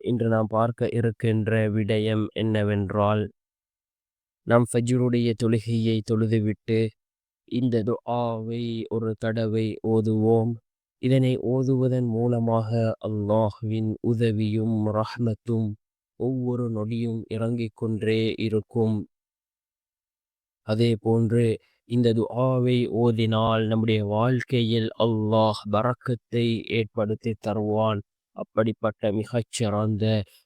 இன்று நாம் பார்க்க இருக்கின்ற விடயம் என்னவென்றால் நாம் ஃபஜ்ருடைய தொழுகையை தொழுதுவிட்டு இந்த துஆவை ஒரு தடவை ஓதுவோம். இதனை ஓதுவதன் மூலமாக அல்லாஹ்வின் உதவியும் ரஹ்மத்தும் ஒவ்வொரு நொடியும் இறங்கிக் கொண்டே இருக்கும். அதே போன்று இந்த துஆவை ஓதினால் நம்முடைய வாழ்க்கையில் அல்லாஹ் பறக்கத்தை ஏற்படுத்தி தருவான். அப்படிப்பட்ட மிகச்சிறந்த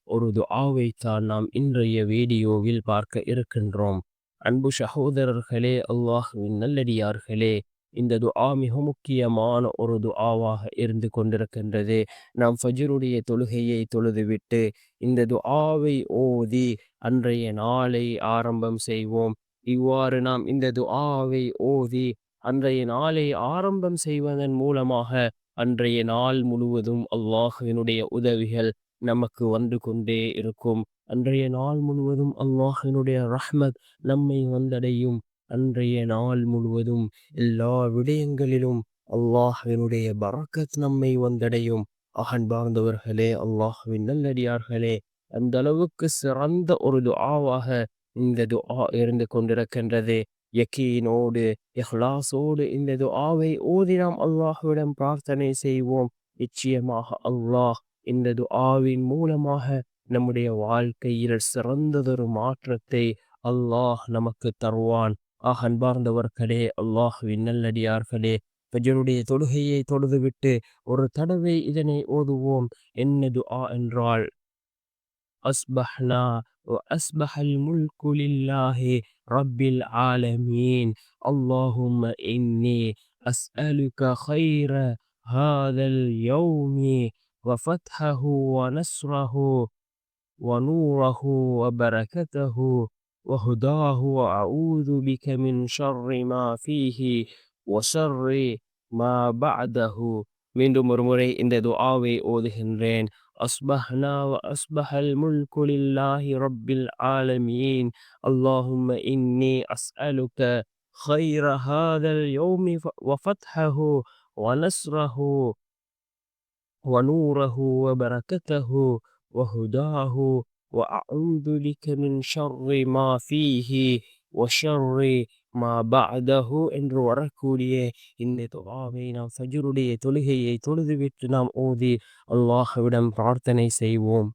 ஒரு துஆவைத்தான் நாம் இன்றைய வீடியோவில் பார்க்க இருக்கின்றோம். அன்பு சகோதரர்களே அல்லாஹுவின் நல்லடியார்களே இந்த துஆ மிக முக்கியமான ஒரு துஆவாக இருந்து கொண்டிருக்கின்றது. நாம் ஃபஜ்ருடைய தொழுகையை தொழுதுவிட்டு இந்த துஆவை ஓதி அன்றைய நாளை ஆரம்பம் செய்வோம். இவ்வாறு நாம் இந்த துஆவை ஓதி அன்றைய நாளை ஆரம்பம் செய்வதன் மூலமாக அன்றைய நாள் முழுவதும் அல்லாஹுவினுடைய உதவிகள் நமக்கு வந்து கொண்டே இருக்கும். அன்றைய நாள் முழுவதும் அல்லாஹினுடைய ரஹ்மத் நம்மை வந்தடையும். அன்றைய நாள் முழுவதும் எல்லா விடயங்களிலும் அல்லாஹினுடைய பரக்கத் நம்மை வந்தடையும். அகன்பார்ந்தவர்களே அல்லாஹுவின் நல்லடியார்களே அந்த அளவுக்கு சிறந்த ஒரு துஆவாக இந்த துஆ இருந்து கொண்டிருக்கின்றது. யக்கீனோடு இஹ்லாசோடு இந்த துஆவை ஓதி நாம் அல்லாஹுவிடம் பிரார்த்தனை செய்வோம் நிச்சயமாக அல்லாஹ் இந்த துஆவின் மூலமாக நம்முடைய வாழ்க்கையில் சிறந்ததொரு மாற்றத்தை அல்லாஹ் நமக்கு தருவான் ஆஹ் அன்பார்ந்தவர்களே அல்லாஹுவின் நல்லடியார்களே ஃபஜருடைய தொழுகையை தொழுதுவிட்டு ஒரு தடவை இதனை ஓதுவோம் என்னது ஆ என்றால் அஸ்பஹ்னா وأصبح الملك لله رب العالمين اللهم إني أسألك خير هذا اليوم وفتحه ونصره ونوره وبركته وهداه وأعوذ بك من شر ما فيه وشر ما بعده மீண்டும் ஒரு முறை இந்த துஆவை ஓதுகின்றேன் أصبحنا وأصبح الملك لله رب العالمين. اللهم إني أسألك خير هذا اليوم وفتحه ونصره ونوره وبركته وهداه. وأعوذ بك من شر ما فيه وشر மா பஅதஹு என்று வரக்கூடிய இந்த துஆவை நாம் சஜுருடைய தொழுகையை தொழுதுவிட்டு நாம் ஓதி அல்லாஹ்விடம் பிரார்த்தனை செய்வோம்.